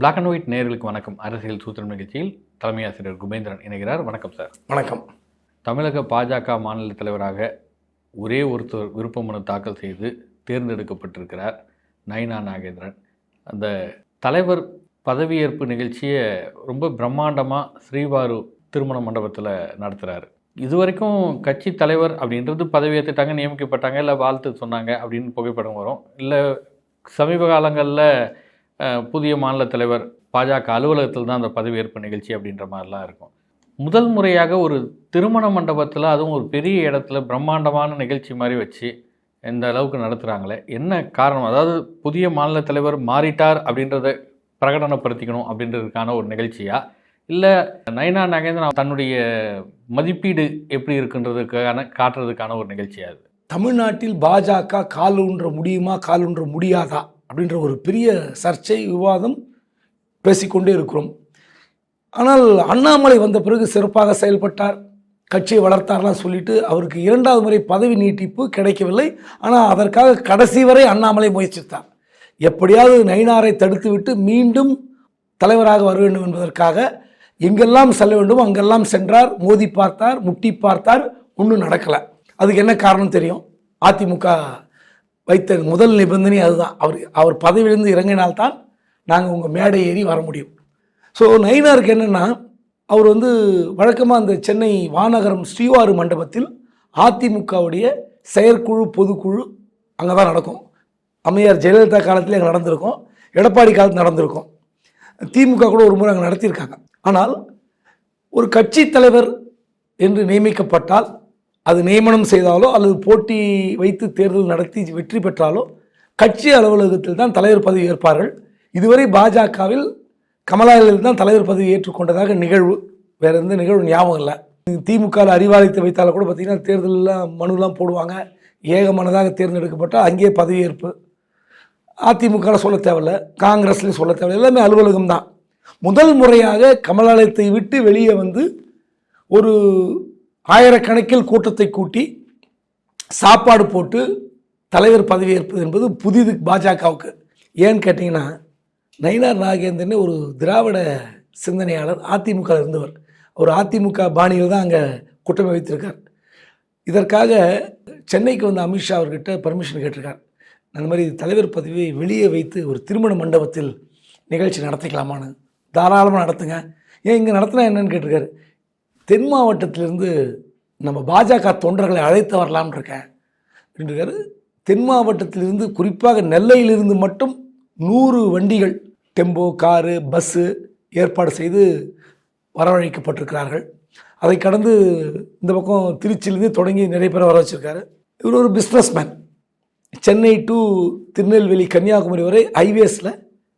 Black and white நேயர்களுக்கு வணக்கம். அரசியல் சூத்திரம் நிகழ்ச்சியில் தலைமை ஆசிரியர் குபேந்திரன் இணைகிறார். வணக்கம் சார் வணக்கம். தமிழக பாஜக மாநில தலைவராக ஒரே ஒருத்தர் விருப்ப மனு தாக்கல் செய்து தேர்ந்தெடுக்கப்பட்டிருக்கிறார் நயினா நாகேந்திரன். அந்த தலைவர் பதவியேற்பு நிகழ்ச்சியை ரொம்ப பிரம்மாண்டமாக ஸ்ரீவாரு திருமண மண்டபத்தில் நடத்துகிறாரு இது வரைக்கும் கட்சி தலைவர் அப்படின்றது பதவியேற்றுட்டாங்க நியமிக்கப்பட்டாங்க இல்லை வாழ்த்து சொன்னாங்க அப்படின்னு புகைப்படம் வரும். இல்லை சமீப காலங்களில் புதிய மாநில தலைவர் பாஜக அலுவலகத்தில் தான் அந்த பதவியேற்பு நிகழ்ச்சி அப்படின்ற மாதிரிலாம் இருக்கும். முதல் முறையாக ஒரு திருமண மண்டபத்தில் அதுவும் ஒரு பெரிய இடத்துல பிரம்மாண்டமான நிகழ்ச்சி மாதிரி வச்சு இந்த அளவுக்கு நடத்துகிறாங்களே என்ன காரணம்? அதாவது புதிய மாநில தலைவர் மாறிட்டார் அப்படின்றத பிரகடனப்படுத்திக்கணும் அப்படின்றதுக்கான ஒரு நிகழ்ச்சியா? இல்லை நயனா நகேந்திரன் தன்னுடைய மதிப்பீடு எப்படி இருக்குன்றதுக்கான காட்டுறதுக்கான ஒரு நிகழ்ச்சியா அது தமிழ்நாட்டில் பாஜக கால் ஊன்ற முடியுமா கால் ஊன்ற முடியாதா? அப்படின்ற ஒரு பெரிய சர்ச்சை விவாதம் பேசிக்கொண்டே இருக்கிறோம். ஆனால் அண்ணாமலை வந்த பிறகு சிறப்பாக செயல்பட்டார். கட்சியை வளர்த்தார்லாம் சொல்லிட்டு அவருக்கு இரண்டாவது முறை பதவி நீட்டிப்பு கிடைக்கவில்லை. ஆனால் அதற்காக கடைசி வரை அண்ணாமலை முயற்சித்தார். எப்படியாவது நயினாரை தடுத்துவிட்டு மீண்டும் தலைவராக வர வேண்டும் என்பதற்காக எங்கெல்லாம் செல்ல வேண்டும் அங்கெல்லாம் சென்றார். மோதி பார்த்தார் முட்டி பார்த்தார். ஒன்றும் நடக்கலை. அதுக்கு என்ன காரணம் தெரியும்? அதிமுக வைத்த முதல் நிபந்தனை அதுதான். அவர் அவர் பதவியிலிருந்து இறங்கினால்தான் நாங்கள் உங்கள் மேடை ஏறி வர முடியும். ஸோ நயினாருக்கு என்னென்னா அவர் வந்து வழக்கமாக அந்த சென்னை வானகரம் ஸ்ரீவாறு மண்டபத்தில் அதிமுகவுடைய செயற்குழு பொதுக்குழு அங்கே தான் நடக்கும். அம்மையார் ஜெயலலிதா காலத்தில் அங்கே நடந்திருக்கும். எடப்பாடி காலத்தில் நடந்திருக்கும். திமுக கூட ஒரு முறை அங்கே நடத்தியிருக்காங்க. ஆனால் ஒரு கட்சி தலைவர் என்று நியமிக்கப்பட்டால் அது நியமனம் செய்தாலோ அல்லது போட்டி வைத்து தேர்தல் நடத்தி வெற்றி பெற்றாலோ கட்சி அலுவலகத்தில் தான் தலைவர் பதவி ஏற்பார்கள். இதுவரை பாஜகவில் கமலாலயில் தான் தலைவர் பதவி ஏற்றுக்கொண்டதாக நிகழ்வு. வேற எந்த நிகழ்வு ஞாபகம் இல்லை. திமுகவில் அறிவாலயத்தை வைத்தாலும் கூட பார்த்தீங்கன்னா தேர்தலெலாம் மனுலாம் போடுவாங்க. ஏகமனதாக தேர்ந்தெடுக்கப்பட்டால் அங்கேயே பதவியேற்பு. அதிமுகவில் சொல்ல தேவையில்ல. காங்கிரஸ்லையும் சொல்ல தேவையில்லை. எல்லாமே அலுவலகம் தான். முதல் முறையாக கமலாலயத்தை விட்டு வெளியே வந்து ஒரு ஆயிரக்கணக்கில் கூட்டத்தை கூட்டி சாப்பாடு போட்டு தலைவர் பதவியேற்பது என்பது புதிது பாஜகவுக்கு. ஏன்னு கேட்டிங்கன்னா நயினார் நாகேந்திரன் ஒரு திராவிட சிந்தனையாளர் அதிமுக இருந்தவர். அவர் அதிமுக பாணியில் தான் அங்கே கூட்டமை வைத்திருக்கார் இதற்காக சென்னைக்கு வந்த அமித்ஷா அவர்கிட்ட பர்மிஷன் கேட்டிருக்கார். அந்த மாதிரி தலைவர் பதவியை வெளியே வைத்து ஒரு திருமண மண்டபத்தில் நிகழ்ச்சி நடத்திக்கலாமான்னு தாராளமாக நடத்துங்க. ஏன் இங்கே நடத்தினா என்னன்னு கேட்டிருக்காரு. தென் மாவட்டத்திலிருந்து நம்ம பாஜக தொண்டர்களை அழைத்து வரலாம்னு இருக்கேன். அப்படின்றாரு தென் மாவட்டத்திலிருந்து குறிப்பாக நெல்லையிலிருந்து மட்டும் நூறு வண்டிகள் டெம்போ காரு பஸ்ஸு ஏற்பாடு செய்து வரவழைக்கப்பட்டிருக்கிறார்கள். அதை கடந்து இந்த பக்கம் திருச்சியிலேருந்து தொடங்கி நிறைய பேர் வர வச்சுருக்காரு. இவர் ஒரு பிஸ்னஸ்மேன் சென்னை டு திருநெல்வேலி கன்னியாகுமரி வரை ஹைவேஸில்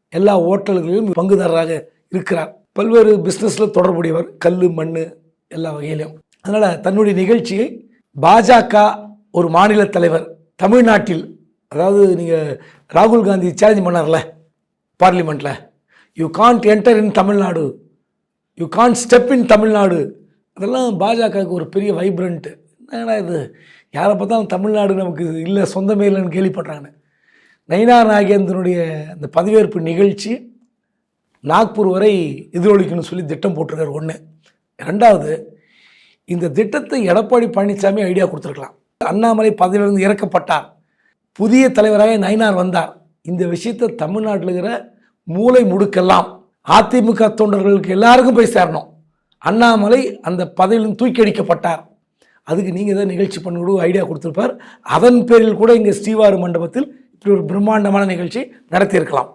எல்லா ஓட்டல்களிலும் பங்குதாரராக இருக்கிறார். பல்வேறு பிஸ்னஸில் தொடர்புடையவர். கல் மண் எல்லா வகையிலும். அதனால் தன்னுடைய நிகழ்ச்சியை பாஜக ஒரு மாநில தலைவர் தமிழ்நாட்டில் அதாவது நீங்கள் ராகுல் காந்தி சேலஞ்ச் பண்ணார்ல பார்லிமெண்ட்டில் you can't enter in Tamil Nadu. You can't step in Tamil Nadu. அதெல்லாம் பாஜகவுக்கு ஒரு பெரிய வைப்ரண்ட்டு என்னடா இது? யாரை பார்த்தாலும் தமிழ்நாடு நமக்கு இல்லை சொந்தமே இல்லைன்னு கேள்விப்படுறாங்க. நயினா நாகேந்திரனுடைய அந்த பதவியேற்பு நிகழ்ச்சி நாக்பூர் வரை எதிரொலிக்கணும்னு சொல்லி திட்டம் போட்டிருக்காரு ஒன்று ரெண்டாவது இந்த திட்டத்தை எடப்பாடி பழனிசாமி ஐடியா கொடுத்துருக்கலாம். அண்ணாமலை பதவியிலிருந்து இறக்கப்பட்டார். புதிய தலைவராக நயினார் வந்தார். இந்த விஷயத்தை தமிழ்நாட்டில் இருக்கிற மூளை முடுக்கெல்லாம் அதிமுக தொண்டர்களுக்கு எல்லாருக்கும் போய் சேரணும். அண்ணாமலை அந்த பதவியிலிருந்து தூக்கி அடிக்கப்பட்டார். அதுக்கு நீங்கள் தான் நிகழ்ச்சி பண்ணி கூட ஐடியா கொடுத்துருப்பார். அதன் பேரில் கூட இங்கே ஸ்ரீவாரு மண்டபத்தில் இப்படி ஒரு பிரம்மாண்டமான நிகழ்ச்சி நடத்தியிருக்கலாம்.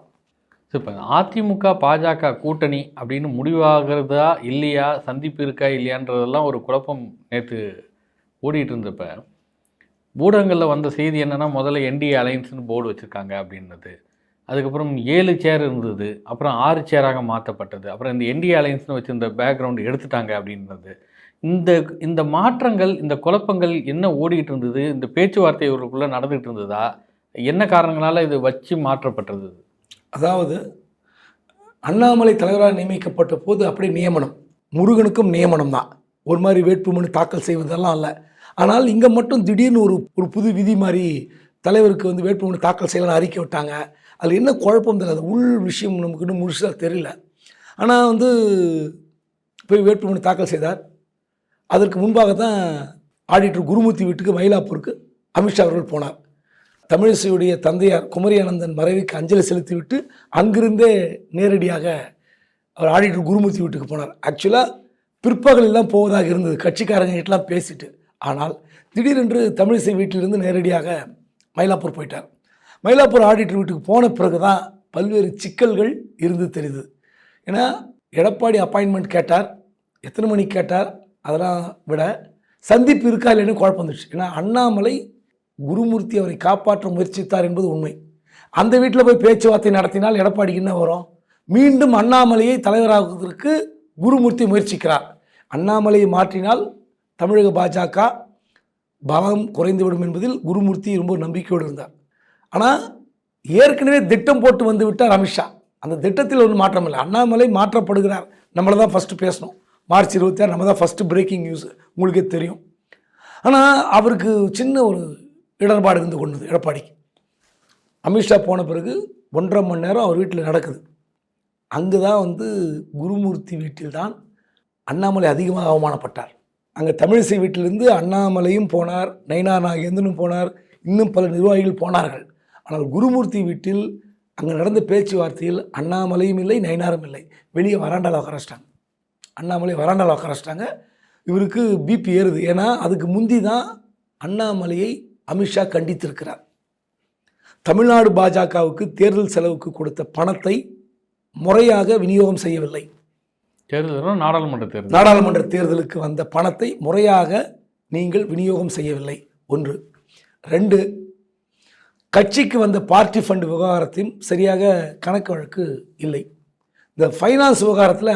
இப்போ அதிமுக பாஜக கூட்டணி அப்படின்னு முடிவாகிறதா இல்லையா சந்திப்பு இருக்கா இல்லையான்றதெல்லாம் ஒரு குழப்பம் நேற்று ஓடிட்டு இருந்தப்ப ஊடகங்களில் வந்த செய்தி என்னென்னா முதல்ல என்டிஏ அலையன்ஸ்னு போர்டு வச்சுருக்காங்க அப்படின்னது. அதுக்கப்புறம் ஏழு சேர் இருந்தது அப்புறம் ஆறு சேராக மாற்றப்பட்டது அப்புறம் இந்த என்டிஏ அலையன்ஸ்னு வச்சுருந்த பேக்ரவுண்ட் எடுத்துட்டாங்க அப்படின்றது இந்த இந்த மாற்றங்கள் இந்த குழப்பங்கள் என்ன ஓடிட்டு இருந்தது இந்த பேச்சுவார்த்தை இவர்களுக்குள்ளே நடந்துகிட்டு இருந்ததா என்ன காரணங்களால் இது வச்சு மாற்றப்பட்டது? அதாவது அண்ணாமலை தலைவராக நியமிக்கப்பட்ட போது அப்படியே நியமனம். முருகனுக்கும் நியமனம் தான். ஒரு மாதிரி வேட்புமனு தாக்கல் செய்வதெல்லாம் இல்லை. ஆனால் இங்கே மட்டும் திடீர்னு ஒரு ஒரு புது விதி மாதிரி தலைவருக்கு வந்து வேட்புமனு தாக்கல் செய்யலாம்னு அறிக்கை விட்டாங்க. அதில் என்ன குழப்பம் தெரியல. உள் விஷயம் நமக்கு இன்னும் முழுசாக தெரியல. ஆனால் வந்து போய் வேட்புமனு தாக்கல் செய்தார். அதற்கு முன்பாக தான் ஆடிட்டர் குருமூர்த்தி வீட்டுக்கு மயிலாப்பூருக்கு அமித்ஷா அவர்கள் போனார். தமிழிசையுடைய தந்தையார் குமரி அனந்தன் மறைவுக்கு அஞ்சலி செலுத்திவிட்டு அங்கிருந்தே நேரடியாக அவர் ஆடிட்டர் குருமூர்த்தி வீட்டுக்கு போனார். ஆக்சுவலாக பிற்பகலில் தான் போவதாக இருந்தது. கட்சிக்காரங்ககிட்டலாம் பேசிட்டு. ஆனால் திடீரென்று தமிழிசை வீட்டிலிருந்து நேரடியாக மயிலாப்பூர் போயிட்டார். மயிலாப்பூர் ஆடிட்டர் வீட்டுக்கு போன பிறகு தான் பல்வேறு சிக்கல்கள் இருந்து தெரியுது ஏன்னா எடப்பாடி அப்பாயின்மெண்ட் கேட்டார். எத்தனை மணிக்கு கேட்டார்? அதெல்லாம் விட சந்திப்பு இருக்கா இல்லைன்னு குழப்பம் வந்துடுச்சு ஏன்னா அண்ணாமலை குருமூர்த்தி அவரை காப்பாற்ற முயற்சித்தார் என்பது உண்மை. அந்த வீட்டில் போய் பேச்சுவார்த்தை நடத்தினால் எடப்பாடிக்கு என்ன வரும்? மீண்டும் அண்ணாமலையை தலைவராகுவதற்கு குருமூர்த்தி முயற்சிக்கிறார். அண்ணாமலையை மாற்றினால் தமிழக பாஜக பலம் குறைந்துவிடும் என்பதில் குருமூர்த்தி ரொம்ப நம்பிக்கையோடு இருந்தார். ஆனால் ஏற்கனவே திட்டம் போட்டு வந்து விட்டார் அமித்ஷா. அந்த திட்டத்தில் ஒன்றும் மாற்றம் இல்லை. அண்ணாமலை மாற்றப்படுகிறார். நம்மளை தான் ஃபஸ்ட்டு பேசணும். மார்ச் இருபத்தி ஆறு நம்ம தான் ஃபஸ்ட்டு பிரேக்கிங் நியூஸ் உங்களுக்கே தெரியும். ஆனால் அவருக்கு சின்ன ஒரு இடர்பாடு இருந்து கொண்டது எடப்பாடிக்கு. அமித்ஷா போன பிறகு ஒன்றரை மணி நேரம் அவர் வீட்டில் நடக்குது. அங்கு தான் வந்து குருமூர்த்தி வீட்டில் தான் அண்ணாமலை அதிகமாக அவமானப்பட்டார். அங்கே தமிழிசை வீட்டிலிருந்து அண்ணாமலையும் போனார் நைனா நாகேந்திரனும் போனார் இன்னும் பல நிர்வாகிகள் போனார்கள். ஆனால் குருமூர்த்தி வீட்டில் அங்கே நடந்த பேச்சுவார்த்தையில் அண்ணாமலையும் இல்லை நைனாரும் இல்லை. வெளியே வராண்டால் உட்காரச்சிட்டாங்க அண்ணாமலை வராண்டால் உட்காரச்சிட்டாங்க இவருக்கு பிபி ஏறுது. ஏன்னா அதுக்கு முந்தி தான் அண்ணாமலையை அமித்ஷா கண்டித்திருக்கிறார். தமிழ்நாடு பாஜகவுக்கு தேர்தல் செலவுக்கு கொடுத்த பணத்தை முறையாக விநியோகம் செய்யவில்லை. தேர்தல் நாடாளுமன்ற தேர்தல். நாடாளுமன்ற தேர்தலுக்கு வந்த பணத்தை முறையாக நீங்கள் விநியோகம் செய்யவில்லை. ஒன்று. ரெண்டு கட்சிக்கு வந்த பார்ட்டி ஃபண்ட் விவகாரத்தையும் சரியாக கணக்கு வழக்கு இல்லை. இந்த ஃபைனான்ஸ் விவகாரத்தில்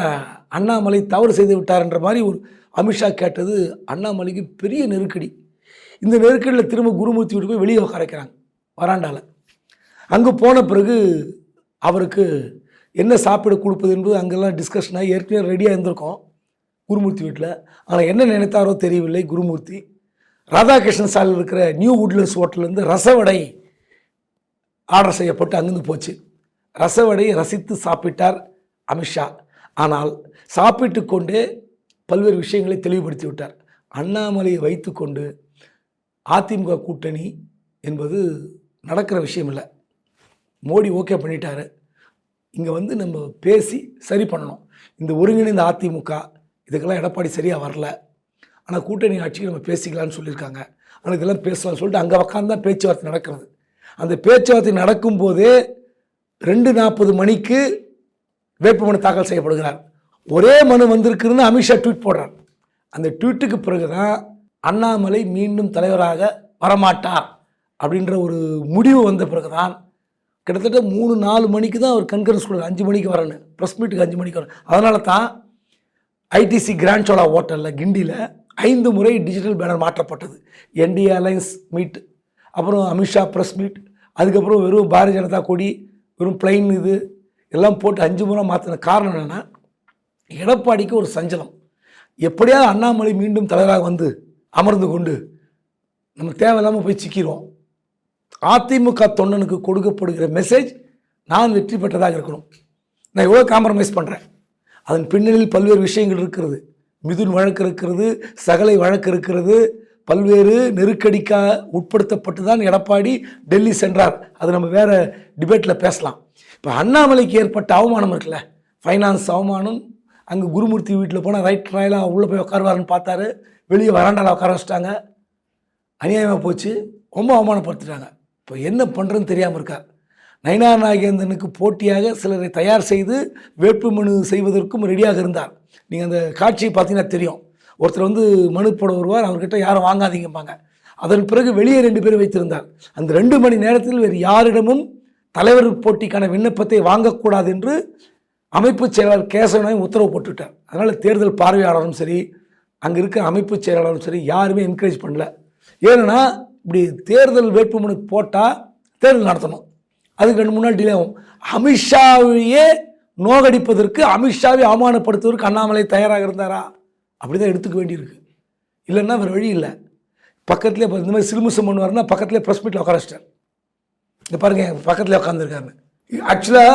அண்ணாமலை தவறு செய்து விட்டார்ன்ற மாதிரி ஒரு அமித்ஷா கேட்டது அண்ணாமலைக்கு பெரிய நெருக்கடி. இந்த நெருக்கடியில் திரும்ப குருமூர்த்தி வீட்டு போய் வெளியே உட்கார வைக்கிறாங்க அங்கே போன பிறகு அவருக்கு என்ன சாப்பிட கொடுப்பது என்பது அங்கெல்லாம் டிஸ்கஷன் ஆகி ஏற்கனவே ரெடியாக இருந்திருக்கோம் குருமூர்த்தி வீட்டில். ஆனால் என்ன நினைத்தாரோ தெரியவில்லை குருமூர்த்தி. ராதாகிருஷ்ணன் சாலையில் இருக்கிற நியூ உட்லண்ட்ஸ் ஹோட்டல்லேருந்து ரசவடை ஆர்டர் செய்யப்பட்டு அங்கிருந்து போச்சு. ரசவடையை ரசித்து சாப்பிட்டார் அமித்ஷா ஆனால் சாப்பிட்டு கொண்டே பல்வேறு விஷயங்களை தெளிவுபடுத்தி விட்டார். அண்ணாமலையை வைத்துக்கொண்டு அதிமுக கூட்டணி என்பது நடக்கிற விஷயம் இல்லை மோடி ஓகே பண்ணிட்டாரு. இங்கே வந்து நம்ம பேசி சரி பண்ணணும். இந்த ஒருங்கிணைந்த அதிமுக இதுக்கெல்லாம் எடப்பாடி சரியாக வரல. ஆனால் கூட்டணி ஆட்சிக்கு நம்ம பேசிக்கலாம்னு சொல்லியிருக்காங்க. ஆனால் இதெல்லாம் பேசலாம்னு சொல்லிட்டு அங்கே உக்காந்து தான் பேச்சுவார்த்தை நடக்கிறது. அந்த பேச்சுவார்த்தை நடக்கும்போதே ரெண்டு நாற்பது மணிக்கு வேட்புமனு தாக்கல் செய்யப்படுகிறார். ஒரே மனு வந்திருக்குன்னு அமித்ஷா ட்வீட் போடுறார். அந்த ட்வீட்டுக்கு பிறகு தான் அண்ணாமலை மீண்டும் தலைவராக வரமாட்டார் அப்படின்ற ஒரு முடிவு வந்த பிறகு தான் கிட்டத்தட்ட மூணு நாலு மணிக்கு தான் அவர் கன்கரன்ஸ் கொடுக்குற அஞ்சு மணிக்கு வரணும் ப்ரெஸ் மீட்டுக்கு அஞ்சு மணிக்கு வரணும் அதனால தான் ஐடிசி கிராண்ட் சோலா ஹோட்டலில் கிண்டியில் ஐந்து முறை டிஜிட்டல் பேனர் மாற்றப்பட்டது. என்டிஏ அலைன்ஸ் மீட் அப்புறம் அமித்ஷா ப்ரெஸ் மீட் அதுக்கப்புறம் வெறும் பாரதிய ஜனதா கொடி வெறும் பிளைன் இது எல்லாம் போட்டு அஞ்சு முறை மாற்றின காரணம் என்னென்னா எடப்பாடிக்கு ஒரு சஞ்சலம். எப்படியாவது அண்ணாமலை மீண்டும் தலைவராக வந்து அமர்ந்து கொண்டு நம்ம தேவையில்லாமல் போய் சிக்கிடுவோம் அதிமுக தொண்டனுக்கு கொடுக்கப்படுகிற மெசேஜ் நான் வெற்றி பெற்றதாக இருக்கணும். நான் எவ்வளோ காம்ப்ரமைஸ் பண்ணுறேன் அதன் பின்னணியில் பல்வேறு விஷயங்கள் இருக்கிறது. மிதுன் வழக்கு இருக்கிறது சகலை வழக்கு இருக்கிறது பல்வேறு நெருக்கடிக்கா உட்படுத்தப்பட்டு தான் எடப்பாடி டெல்லி சென்றார். அது நம்ம வேறு டிபேட்டில் பேசலாம். இப்போ அண்ணாமலைக்கு ஏற்பட்ட அவமானம் இருக்குல்ல? ஃபைனான்ஸ் அவமானம் அங்கே குருமூர்த்தி வீட்டில் போனால் ரைட் ராயலாக உள்ளே போய் உட்காருவாருன்னு பார்த்தாரு. வெளியே வராண்டால உட்கார வச்சிட்டாங்க. அநியாயமாக போச்சு. ரொம்ப அவமானப்படுத்திட்டாங்க. இப்போ என்ன பண்ணுறதுன்னு தெரியாமல் இருக்கா? நயனா நாகேந்திரனுக்கு போட்டியாக சிலரை தயார் செய்து வேட்புமனு செய்வதற்கும் ரெடியாக இருந்தார். நீங்கள் அந்த காட்சியை பார்த்தீங்கன்னா தெரியும். ஒருத்தர் வந்து மனு போட வருவார் அவர்கிட்ட யாரும் வாங்காதீங்கம்பாங்க. அதன் பிறகு வெளியே ரெண்டு பேர் வைத்திருந்தார். அந்த ரெண்டு மணி நேரத்தில் வேறு யாரிடமும் தலைவர் போட்டிக்கான விண்ணப்பத்தை வாங்கக்கூடாது என்று அமைப்பு செயலாளர் கேசவனையும் உத்தரவு போட்டுவிட்டார். அதனால் தேர்தல் பார்வையாளரும் சரி அங்கே இருக்க அமைப்பு செயலாளரும் சரி யாருமே என்கரேஜ் பண்ணல. ஏன்னா இப்படி தேர்தல் வேட்புமனு போட்டால் தேர்தல் நடத்தணும். அதுக்கு ரெண்டு மூணு நாள் டிலே ஆகும். அமித்ஷாவையே நோகடிப்பதற்கு அமித்ஷாவை அவமானப்படுத்துவதற்கு அண்ணாமலை தயாராக இருந்தாரா? அப்படி தான் எடுத்துக்க வேண்டியிருக்கு. இல்லைன்னா வேறு வழி இல்லை. பக்கத்துலேயே இப்போ இந்த மாதிரி சிலுமிசம் பண்ணுவார்னா பக்கத்துலேயே ப்ரெஸ் மீட்டில் உட்கார வச்சிட்டார். இந்த பாருங்க பக்கத்தில் உட்காந்துருக்காரு ஆக்சுவலாக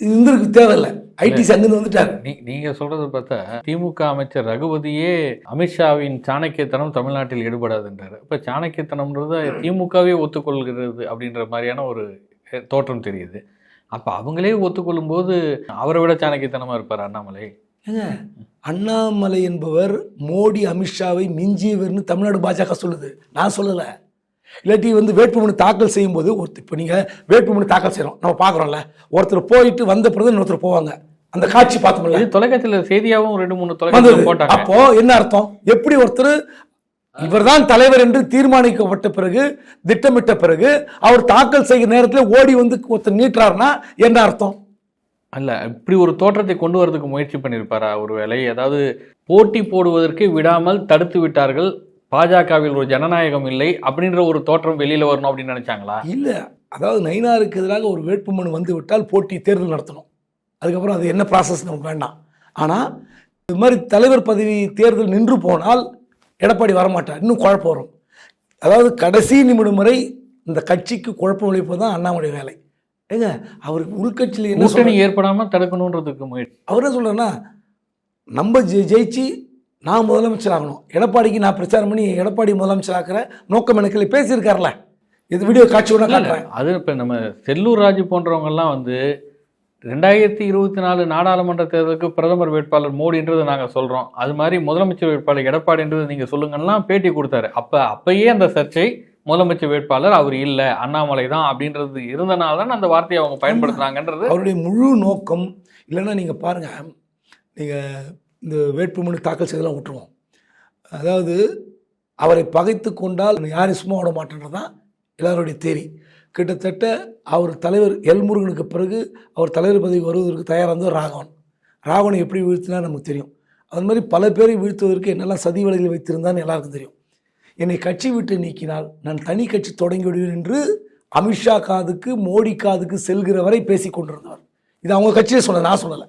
இருந்திருக்கு தேவையில்லை. ஐடிசி அங்கேருந்து வந்துட்டார். நீ நீங்க சொல்றது பார்த்தா திமுக அமைச்சர் ரகுபதியே அமித்ஷாவின் சாணக்கியத்தனம் தமிழ்நாட்டில் ஈடுபடாதுன்றாரு. இப்ப சாணக்கியத்தனம்ன்றது திமுகவே ஒத்துக்கொள்கிறது அப்படின்ற மாதிரியான ஒரு தோற்றம் தெரியுது. அப்ப அவங்களே ஒத்துக்கொள்ளும் போது அவரை விட சாணக்கியத்தனமா இருப்பார் அண்ணாமலை? ஏங்க அண்ணாமலை என்பவர் மோடி அமித்ஷாவை மிஞ்சியவர்னு தமிழ்நாடு பாஜக சொல்லுது. நான் சொல்லலை. இல்லாட்டி வந்து வேட்புமனு தாக்கல் செய்யும்போது ஒருத்தர் இப்போ நீங்கள் வேட்புமனு தாக்கல் செய்கிறோம் நம்ம பார்க்குறோம்ல ஒருத்தர் போயிட்டு வந்த பிறகு இன்னொருத்தர் போவாங்க. அந்த காட்சி பார்த்தோம்ல தொலைக்காட்சியில செய்தியாவும் ரெண்டு மூணு வந்தது. தொலைக்காட்சியில் போட்டாங்க. அப்போ என்ன அர்த்தம்? எப்படி ஒருத்தர் இவர்தான் தலைவர் என்று தீர்மானிக்கப்பட்ட பிறகு திட்டமிட்ட பிறகு அவர் தாக்கல் செய்கிற நேரத்தில் ஓடி வந்து ஒருத்தர் நீட்டுறாருன்னா என்ன அர்த்தம்? அல்ல இப்படி ஒரு தோற்றத்தை கொண்டு வரதுக்கு முயற்சி பண்ணியிருப்பாரா? ஒருவேளை அதாவது போட்டி போடுவதற்கு விடாமல் தடுத்து விட்டார்கள் பாஜகவில் ஒரு ஜனநாயகம் இல்லை அப்படின்ற ஒரு தோற்றம் வெளியில வரணும் அப்படின்னு நினைச்சாங்களா? இல்ல. அதாவது நயினாருக்கு எதிராக ஒரு வேட்புமனு வந்து விட்டால் போட்டி தேர்தல் நடத்தணும். அதுக்கப்புறம் அது என்ன ப்ராசஸ் நமக்கு வேண்டாம். ஆனால் இது மாதிரி தலைவர் பதவி தேர்தல் நின்று போனால் எடப்பாடி வரமாட்டார். இன்னும் குழப்பம் வரும். அதாவது கடைசி நிமிடம் வரை இந்த கட்சிக்கு குழப்பம் விளைப்பது தான் அண்ணாமலை வேலை. ஏங்க அவருக்கு உள்கட்சியில் என்ன கூட்டணி சொல்றாரு? ஏற்படாம தடுக்கணுன்றதுக்கு முயற்சி அவர் என்ன சொல்றாருன்னா நம்ம ஜெயிச்சு நான் முதலமைச்சர் ஆகணும் எடப்பாடிக்கு நான் பிரச்சாரம் பண்ணி எடப்பாடி முதலமைச்சர் ஆக்கிற நோக்கம் எனக்கு இல்லை. பேசியிருக்காருல. இது வீடியோ காட்சியோட. காட்டுறேன். அது இப்ப நம்ம செல்லூர் ராஜு போன்றவங்க எல்லாம் வந்து ரெண்டாயிரத்தி இருபத்தி நாலு நாடாளுமன்ற தேர்தலுக்கு பிரதமர் வேட்பாளர் மோடின்றதை நாங்க சொல்றோம். அது மாதிரி முதலமைச்சர் வேட்பாளர் எடப்பாடின்றது நீங்க சொல்லுங்கலாம் பேட்டி கொடுத்தாரு. அப்ப அப்பயே அந்த சர்ச்சை முதலமைச்சர் வேட்பாளர் அவர் இல்ல அண்ணாமலை தான் அப்படின்றது இருந்தனால தான் அந்த வார்த்தையை அவங்க பயன்படுத்துறாங்கன்றது அவருடைய முழு நோக்கம் இல்லைன்னா நீங்கள் பாருங்கள் நீங்கள் இந்த வேட்புமனு தாக்கல் செய்தெல்லாம் விட்டுருவோம். அதாவது அவரை பகைத்து கொண்டால் யாரும் சும்மா விட மாட்டேன்றது தான் எல்லாருடைய தேரி. கிட்டத்தட்ட அவர் தலைவர் எல் முருகனுக்கு பிறகு அவர் தலைவர் பதவி வருவதற்கு தயாராக இருந்தவர் ராகவன். ராகவனை எப்படி வீழ்த்தினா நமக்கு தெரியும். அது மாதிரி பல பேரை வீழ்த்துவதற்கு என்னெல்லாம் சதி வலைகள் வைத்திருந்தான்னு எல்லாருக்கும் தெரியும். என்னை கட்சி விட்டு நீக்கினால் நான் தனி கட்சி தொடங்கி விடுவேன் என்று அமித்ஷா காதுக்கு மோடி காதுக்கு செல்கிற வரை பேசி கொண்டிருந்தவர். இது அவங்க கட்சியே சொன்னது நான் சொல்லலை.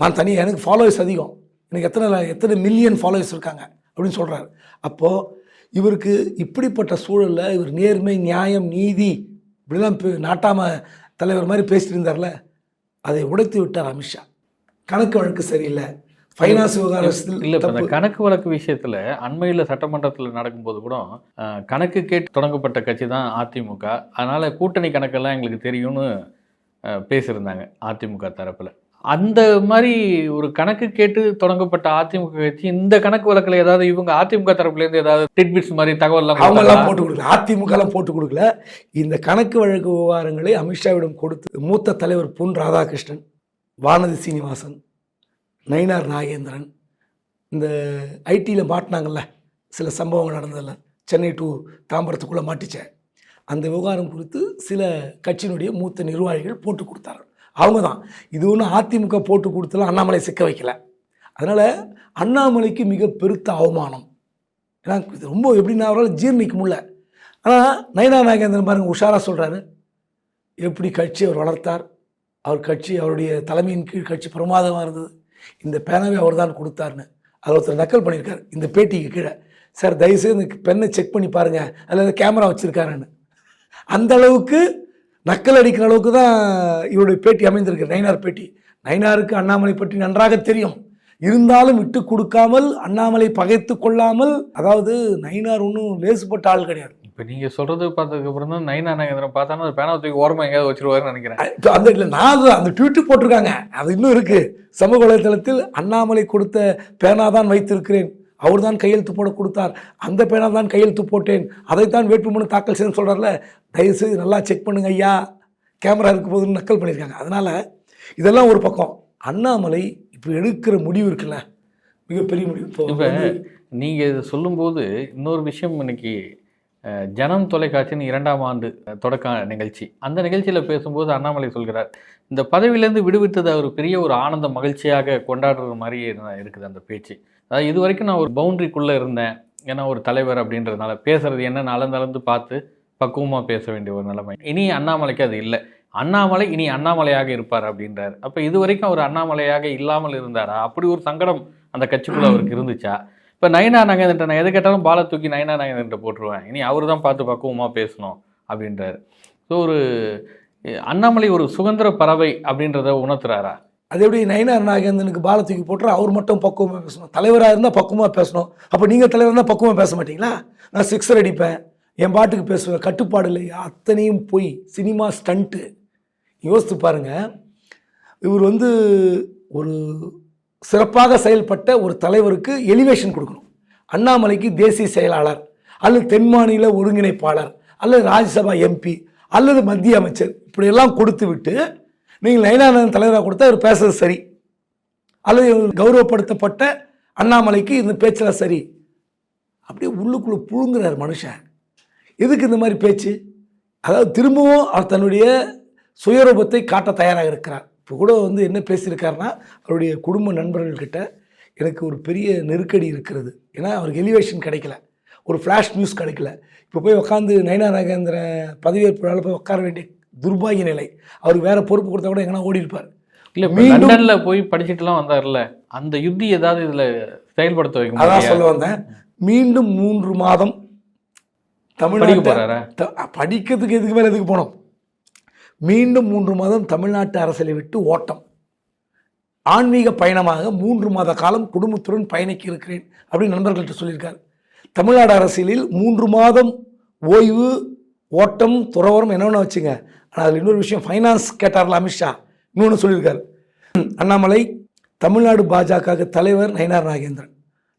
நான் தனியாக எனக்கு ஃபாலோவர்ஸ் அதிகம். எனக்கு எத்தனை எத்தனை மில்லியன் ஃபாலோவர்ஸ் இருக்காங்க அப்படின்னு சொல்கிறாரு அப்போது இவருக்கு இப்படிப்பட்ட சூழலில் இவர் நேர்மை நியாயம் நீதி இப்படிலாம் நாட்டாம தலைவர் மாதிரி பேசிட்டு இருந்தார்ல அதை உடைத்து விட்டார் அமித்ஷா கணக்கு வழக்கு சரியில்லை. ஃபைனான்ஸ் விவகாரத்தில் இல்ல இப்ப. கணக்கு வழக்கு விஷயத்துல அண்மையில சட்டமன்றத்துல நடக்கும்போது கூட கணக்கு கேட்டு தொடங்கப்பட்ட கட்சி தான் அதிமுக. அதனால கூட்டணி கணக்கெல்லாம் எங்களுக்கு தெரியும்னு பேசியிருந்தாங்க அதிமுக தரப்புல. அந்த மாதிரி ஒரு கணக்கு கேட்டு தொடங்கப்பட்ட அதிமுக கட்சி இந்த கணக்கு வழக்குல ஏதாவது இவங்க அதிமுக தரப்புல இருந்து ஏதாவது டிட்பிட்ஸ் மாதிரி தகவல் அவங்கெல்லாம் போட்டு கொடுக்கல. அதிமுகலாம் போட்டு கொடுக்கல. இந்த கணக்கு வழக்கு விவகாரங்களை அமித்ஷாவிடம் கொடுத்து மூத்த தலைவர் பொன் ராதாகிருஷ்ணன் வானதி சீனிவாசன் நயினார் நாகேந்திரன் இந்த ஐடியில் மாட்டினாங்கல்ல சில சம்பவங்கள் நடந்ததில்ல சென்னை டு தாம்பரத்துக்குள்ளே மாட்டிச்ச. அந்த விவகாரம் குறித்து சில கட்சியினுடைய மூத்த நிர்வாகிகள் போட்டு கொடுத்தார்கள். அவங்க தான் இது ஒன்றும் அதிமுக போட்டு கொடுத்தலாம் அண்ணாமலை சிக்க வைக்கல. அதனால் அண்ணாமலைக்கு மிக பெருத்த அவமானம். ஏன்னா இது ரொம்ப எப்படின்னா அவரால் ஜீர்ணிக்க முடியல. ஆனால் நயனா நாகேந்திரன் பாருங்க உஷாராக சொல்கிறாரு எப்படி கட்சி அவர் வளர்த்தார். அவர் கட்சி அவருடைய தலைமையின் கீழ் கட்சி பிரமாதமாக இருந்தது. இந்த பேனாவை அவர் தான் கொடுத்தாருன்னு. அதில் ஒருத்தர் நக்கல் பண்ணியிருக்காரு. இந்த பேட்டிக்கு கீழே. சார் தயவுசெய்து இந்த பெண்ணை செக் பண்ணி பாருங்கள் அதில் கேமரா வச்சுருக்காருன்னு. அந்த அளவுக்கு நக்கல் அடிக்கிற அளவுக்கு தான் இவருடைய பேட்டி அமைந்திருக்கு நயினார் பேட்டி. நயினாருக்கு அண்ணாமலை பற்றி நன்றாக தெரியும். இருந்தாலும் விட்டு கொடுக்காமல் அண்ணாமலை பகைத்து கொள்ளாமல் அதாவது நயினார் ஒன்றும் லேசுப்பட்ட ஆள் கிடையாது. இப்ப நீங்க சொல்றது பார்த்ததுக்கு அப்புறம் தான் நைனா நாகேந்திரன் பார்த்தானா அந்த பேனா தூக்கி ஓரமா எங்கேயாவது வச்சிருவாருன்னு நினைக்கிறேன். அந்த இல்லை நான் அது- அந்த ட்வீட்டு போட்டிருக்காங்க. அது இன்னும் இருக்கு. சமூக வலைதளத்தில் அண்ணாமலை கொடுத்த பேனா தான் வைத்திருக்கிறேன். அவர் தான் கையெழுத்து போட கொடுத்தார். அந்த பேனா தான் கையெழுத்து போட்டேன். அதைத்தான் வேட்புமனு தாக்கல் செய்யணும்னு சொல்கிறார்ல தயவுசெய்து நல்லா செக் பண்ணுங்க ஐயா. கேமரா இருக்க போதுன்னு நக்கல் பண்ணியிருக்காங்க. அதனால் இதெல்லாம் ஒரு பக்கம். அண்ணாமலை இப்போ எடுக்கிற முடிவு இருக்குல்ல? மிகப்பெரிய முடிவு. இப்போ இப்ப நீங்க இது சொல்லும்போது இன்னொரு விஷயம் இன்னைக்கு ஜனம் தொலைக்காட்சியின் இரண்டாம் ஆண்டு தொடக்க நிகழ்ச்சி. அந்த நிகழ்ச்சியில பேசும்போது அண்ணாமலை சொல்கிறார் இந்த பதவியிலேருந்து விடுவித்தது அவர் பெரிய ஒரு ஆனந்த மகிழ்ச்சியாக கொண்டாடுற மாதிரி இரு- இருக்குது அந்த பேச்சு. இது வரைக்கும் நான் ஒரு பவுண்ட்ரிக்குள்ளே இருந்தேன். ஏன்னா ஒரு தலைவர் அப்படின்றதுனால பேசுறது என்ன நலந்து பார்த்து பக்குவமாக பேச வேண்டிய ஒரு நிலைமை. இனி அண்ணாமலைக்கு அது இல்லை. அண்ணாமலை இனி அண்ணாமலையாக இருப்பார் அப்படின்றார். அப்போ இது வரைக்கும் அவர் அண்ணாமலையாக இல்லாமல் இருந்தாரா? அப்படி ஒரு சங்கடம் அந்த கட்சிக்குள்ளே அவருக்கு இருந்துச்சா? இப்போ நயனா நாகேந்திரன் நான் எது கேட்டாலும் பாலை தூக்கி நயனா நாகேந்திரன் போட்டுருவேன். இனி அவர் தான் பார்த்து பக்குவமாக பேசணும் அப்படின்றாரு. ஸோ ஒரு அண்ணாமலை ஒரு சுதந்திர பறவை அப்படின்றத உணர்த்துறாரா? அது எப்படி நயனார் நாகேந்திரனுக்கு பால தூக்கி போட்டு அவர் மட்டும் பக்குவமாக பேசணும். தலைவராக இருந்தால் பக்குவமாக பேசணும். அப்போ நீங்கள் தலைவர் இருந்தால் பக்குவமாக பேச மாட்டீங்களா? நான் சிக்ஸர் அடிப்பேன். என் பாட்டுக்கு பேசுவேன். கட்டுப்பாடு இல்லை அத்தனையும் போய் சினிமா ஸ்டண்ட்டு. யோசித்து பாருங்கள் இவர் வந்து ஒரு சிறப்பாக செயல்பட்ட ஒரு தலைவருக்கு எலிவேஷன் கொடுக்கணும். அண்ணாமலைக்கு தேசிய செயலாளர் அல்லது தென் மாநில ஒருங்கிணைப்பாளர் அல்லது ராஜ்யசபா எம்பி அல்லது மத்திய அமைச்சர் இப்படியெல்லாம் கொடுத்து விட்டு நீங்கள் நயனானந்தன் தலைவராக கொடுத்தா அவர் பேசுறது சரி. அல்லது இவர் கௌரவப்படுத்தப்பட்ட அண்ணாமலைக்கு இந்த பேச்சில் சரி. அப்படியே உள்ளுக்குள்ளே புழுங்குறார் மனுஷன். எதுக்கு இந்த மாதிரி பேச்சு? அதாவது திரும்பவும் அவர் தன்னுடைய சுயரூபத்தை காட்ட தயாராக இருக்கிறார். இப்போ கூட வந்து என்ன பேசியிருக்காருன்னா அவருடைய குடும்ப நண்பர்கள்கிட்ட எனக்கு ஒரு பெரிய நெருக்கடி இருக்கிறது. ஏன்னா அவருக்கு எலிவேஷன் கிடைக்கல. ஒரு ஃப்ளாஷ் நியூஸ் கிடைக்கல. இப்போ போய் உட்காந்து நயனா நாகேந்திர பதவியேற்பு போய் உட்கார வேண்டிய துர்பாகிய நிலை. அவருக்கு வேற பொறுப்பு கொடுத்தா கூட எங்கன்னா ஓடி இருப்பார் இல்ல மீண்டும்- போய் படிச்சுட்டுலாம் வந்தார்ல அந்த யுத்தி ஏதாவது இதுல செயல்படுத்த வைக்க அதான் சொல்ல வந்தேன். மீண்டும் மூன்று மாதம் தமிழ்நாட்டு படிக்கிறதுக்கு எதுக்கு மேலே எதுக்கு போனோம்? மீண்டும் மூன்று மாதம் தமிழ்நாட்டு அரசியலை விட்டு ஓட்டம். ஆன்மீக பயணமாக மூன்று மாத காலம் குடும்பத்துடன் பயணிக்க இருக்கிறேன் அப்படின்னு நண்பர்கள்ட்ட சொல்லியிருக்காரு. தமிழ்நாடு அரசியலில் மூன்று மாதம் ஓய்வு ஓட்டம் துறவரம் என்னென்ன வச்சுங்க. ஆனால் அதில் இன்னொரு விஷயம் ஃபைனான்ஸ் கேட்டார்ல அமித்ஷா இன்னொன்று சொல்லியிருக்காரு. அண்ணாமலை தமிழ்நாடு பாஜக தலைவர் நயினார் நாகேந்திரன்.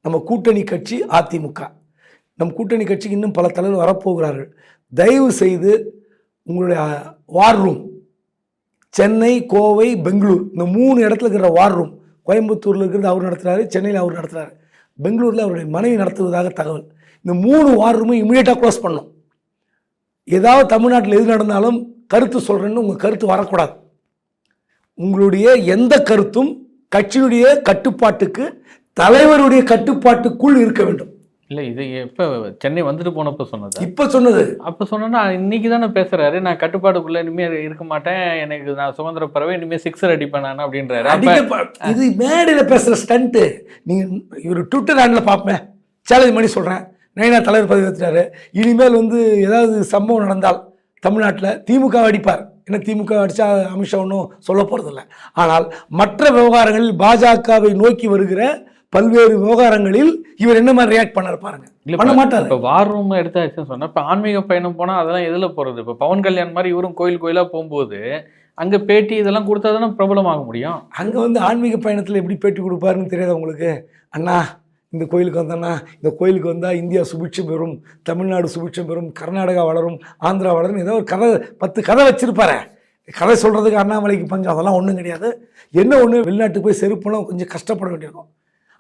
நம்ம கூட்டணி கட்சி அதிமுக. நம் கூட்டணி கட்சிக்கு இன்னும் பல தலைவர் வரப்போகிறார்கள். தயவு செய்து உங்களுடைய வார் ரூம் சென்னை கோவை பெங்களூர் இந்த மூணு இடத்துல இருக்கிற வார் ரூம் கோயம்புத்தூரில் இருக்கிறது அவர் நடத்துகிறாரு சென்னையில் அவர் நடத்துகிறாரு பெங்களூரில் அவருடைய மனைவி நடத்துவதாக தகவல். இந்த மூணு வார் ரூமும் இமீடியட்டாக க்ளோஸ் பண்ணும் ஏதாவது தமிழ்நாட்டில் எது நடந்தாலும் கருத்து சொல்கிறேன்னு உங்கள் கருத்து வரக்கூடாது. உங்களுடைய எந்த கருத்தும் கட்சியினுடைய கட்டுப்பாட்டுக்கு தலைவருடைய கட்டுப்பாட்டுக்குள் இருக்க வேண்டும். இல்ல இது எப்ப சென்னை வந்துட்டு போனப்ப சொன்னதா. இப்போ சொன்னது. அப்ப சொன்னா இன்னைக்கு தானே பேசுறாரு. நான் கட்டுப்பாடுக்குள்ள இனிமே இருக்க மாட்டேன். எனக்கு நான் சுதந்திர பறவை இனிமே சிக்ஸர் அடிப்பேன் நான் அப்படின்றாரு. இது மேடையில் பேசுகிற ஸ்டண்ட்டு. நீங்கள் இவர் ட்விட்டர் ஹேண்டில் பார்ப்பேன் சேலஞ்ச் பண்ணி சொல்கிறேன் நைனா தலைவர் பதவி ஏற்றுறாரு இனிமேல் வந்து ஏதாவது சம்பவம் நடந்தால் தமிழ்நாட்டில் திமுக அடிப்பார். ஏன்னா திமுக அடித்தா அமித்ஷா ஒன்றும் சொல்ல போகிறதில்ல ஆனால் மற்ற விவகாரங்களில் பாஜகவை நோக்கி வருகிற பல்வேறு விவகாரங்களில் இவர் என்ன மாதிரி ரியாக்ட் பண்ணார் பாருங்க. இல்ல பண்ண மாட்டார். இப்ப வார் ரூம் எடுத்தாச்சுன்னு சொன்னா இப்ப ஆன்மீக பயணம் போனா அதெல்லாம் எதுல போறது? இப்ப பவன் கல்யாண் மாதிரி இவரும் கோயில் கோயிலா போகும்போது அங்க பேட்டி இதெல்லாம் கொடுத்தா தானே பிரபலமாக முடியும்? அங்கே வந்து ஆன்மீக பயணத்தில் எப்படி பேட்டி கொடுப்பாருன்னு தெரியாதா உங்களுக்கு? அண்ணா இந்த கோயிலுக்கு வந்தேன்னா இந்த கோயிலுக்கு வந்தால் இந்தியா சுபிட்சம் பெறும் தமிழ்நாடு சுபிட்சம் பெறும் கர்நாடகா வளரும் ஆந்திரா வளரும். ஏதோ ஒரு கதை பத்து கதை வச்சிருப்பாரு. கதை சொல்கிறதுக்கு அண்ணாமலைக்கு பஞ்சம் அதெல்லாம் ஒன்றும் கிடையாது. என்ன ஒன்று வெளிநாட்டுக்கு போய் செருப்புலாம் கொஞ்சம் கஷ்டப்பட வேண்டியிருக்கும்.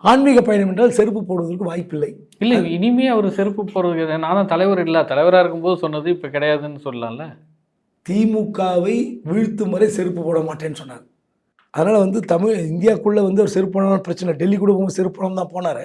ஆன்மீக பயணம் என்றால் செருப்பு போடுவதற்கு வாய்ப்பில்லை. இல்ல இனிமே அவர் செருப்பு போறது நான் தான் தலைவர் இல்ல. தலைவரா இருக்கும்போது சொன்னது இப்ப கிடையாதுன்னு சொல்லலாம்ல. திமுகவை வீழ்த்தும் வரை செருப்பு போட மாட்டேன்னு சொன்னார். அதனால் வந்து தமிழ் இந்தியாவுக்குள்ளே வந்து ஒரு செருப்பு போனாலும் பிரச்சனை டெல்லி கூட போகும்போது செருப்பு தான் போனார்.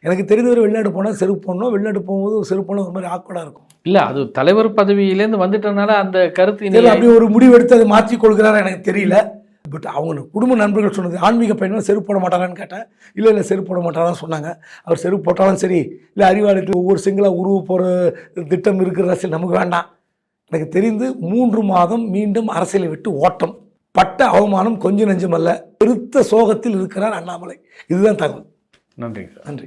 எனக்கு தெரிந்தவரை வெளிநாடு போனால் செருப்பு போடணும் வெளிநாடு போகும்போது செருப்பு போனால் ஒரு மாதிரி ஆக்வர்டாக இருக்கும். இல்ல அது தலைவர் பதவியிலேருந்து வந்துட்டனால அந்த கருத்து அப்படி ஒரு முடிவு எடுத்து அதை மாற்றிக் கொள்கிறாரா எனக்கு தெரியல. பட் அவங்க குடும்ப நண்பர்கள் சொன்னது ஆன்மீக பயணம் செருப்பு போட மாட்டாரான்னு கேட்டேன். இல்லை இல்லை செருப்பு போட மாட்டாரான்னு சொன்னாங்க. அவர் செருப்பு போட்டாலும் சரி இல்லை அறிவாளத்தில் ஒவ்வொரு சிங்கிளாக உருவ போகிற திட்டம் இருக்கிற அரசியல் நமக்கு வேண்டாம். எனக்கு தெரிந்து மூன்று மாதம் மீண்டும் அரசியலை விட்டு ஓட்டம். பட்ட அவமானம் கொஞ்சம் நெஞ்சமல்ல பெருத்த சோகத்தில் இருக்கிறார் அண்ணாமலை. இதுதான் தகவல். சார். நன்றி.